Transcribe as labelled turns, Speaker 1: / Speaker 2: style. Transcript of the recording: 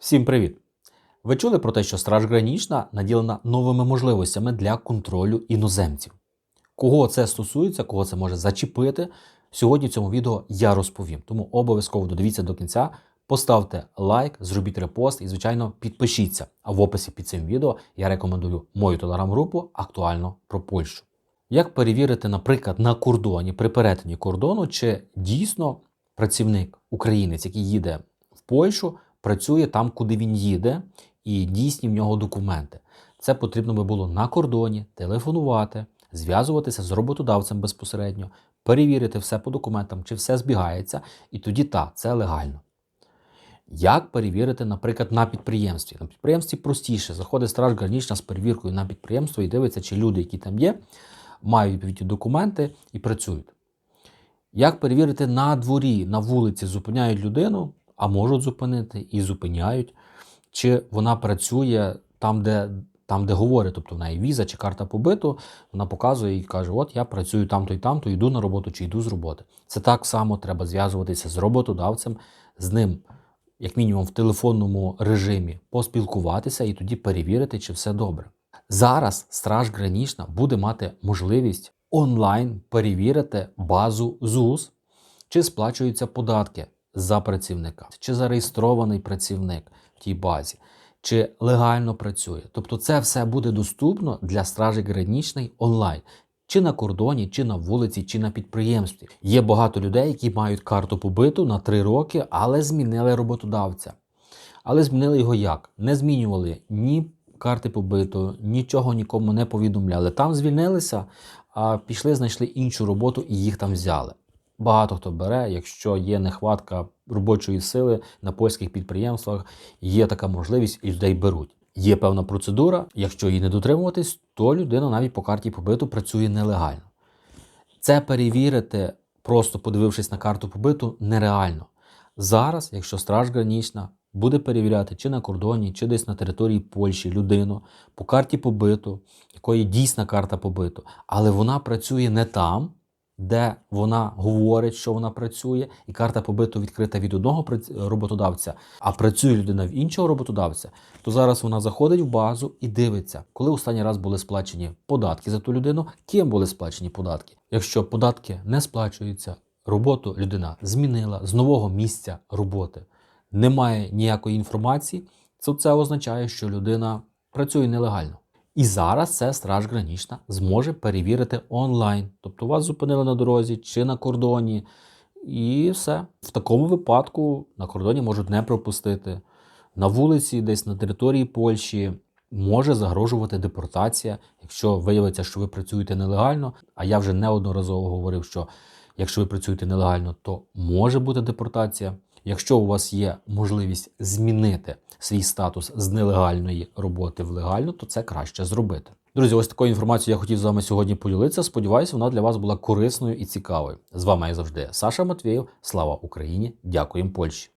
Speaker 1: Всім привіт! Ви чули про те, що Страж Гранічна наділена новими можливостями для контролю іноземців. Кого це стосується, кого це може зачепити, сьогодні в цьому відео я розповім. Тому обов'язково додивіться до кінця, поставте лайк, зробіть репост і, звичайно, підпишіться. А в описі під цим відео я рекомендую мою телеграм-групу актуально про Польщу. Як перевірити, наприклад, на кордоні при перетині кордону, чи дійсно працівник українець, який їде в Польщу, працює там, куди він їде, і дійсні в нього документи. Це потрібно би було на кордоні телефонувати, зв'язуватися з роботодавцем безпосередньо, перевірити все по документам, чи все збігається, і тоді так, це легально. Як перевірити, наприклад, на підприємстві? На підприємстві простіше. Заходить страж гранічна з перевіркою на підприємство і дивиться, чи люди, які там є, мають відповідні документи і працюють. Як перевірити на дворі, на вулиці зупиняють людину, а можуть зупинити і зупиняють, чи вона працює там, де там, де говорить, тобто в неї віза чи карта побиту, вона показує і каже: От я працюю там-то і там-то, йду на роботу чи йду з роботи. Це так само треба зв'язуватися з роботодавцем, з ним, як мінімум, в телефонному режимі поспілкуватися і тоді перевірити, чи все добре. Зараз Страж Гранічна буде мати можливість онлайн перевірити базу ЗУС, чи сплачуються податки за працівника, чи зареєстрований працівник в тій базі, чи легально працює. Тобто це все буде доступно для стражі гранічної онлайн. Чи на кордоні, чи на вулиці, чи на підприємстві. Є багато людей, які мають карту побиту на 3 роки, але змінили роботодавця. Але змінили його як? Не змінювали ні карти побиту, нічого нікому не повідомляли. Там звільнилися, а пішли, знайшли іншу роботу і їх там взяли. Багато хто бере, якщо є нехватка робочої сили на польських підприємствах, є така можливість і людей беруть. Є певна процедура, якщо її не дотримуватись, то людина навіть по карті побиту працює нелегально. Це перевірити, просто подивившись на карту побиту, нереально. Зараз, якщо страж гранічна буде перевіряти чи на кордоні, чи десь на території Польщі людину по карті побиту, якої дійсна карта побиту, але вона працює не там, де вона говорить, що вона працює, і карта побиту відкрита від одного роботодавця, а працює людина в іншого роботодавця, то зараз вона заходить в базу і дивиться, коли останній раз були сплачені податки за ту людину, ким були сплачені податки. Якщо податки не сплачуються, роботу людина змінила з нового місця роботи, немає ніякої інформації, то це означає, що людина працює нелегально. І зараз це страж гранічна зможе перевірити онлайн. Тобто вас зупинили на дорозі чи на кордоні, і все. В такому випадку на кордоні можуть не пропустити. На вулиці, десь на території Польщі може загрожувати депортація, якщо виявиться, що ви працюєте нелегально. А я вже неодноразово говорив, що якщо ви працюєте нелегально, то може бути депортація. Якщо у вас є можливість змінити свій статус з нелегальної роботи в легальну, то це краще зробити. Друзі, ось такою інформацією я хотів з вами сьогодні поділитися. Сподіваюсь, вона для вас була корисною і цікавою. З вами, як завжди, Саша Матвєєв. Слава Україні! Дякуємо Польщі!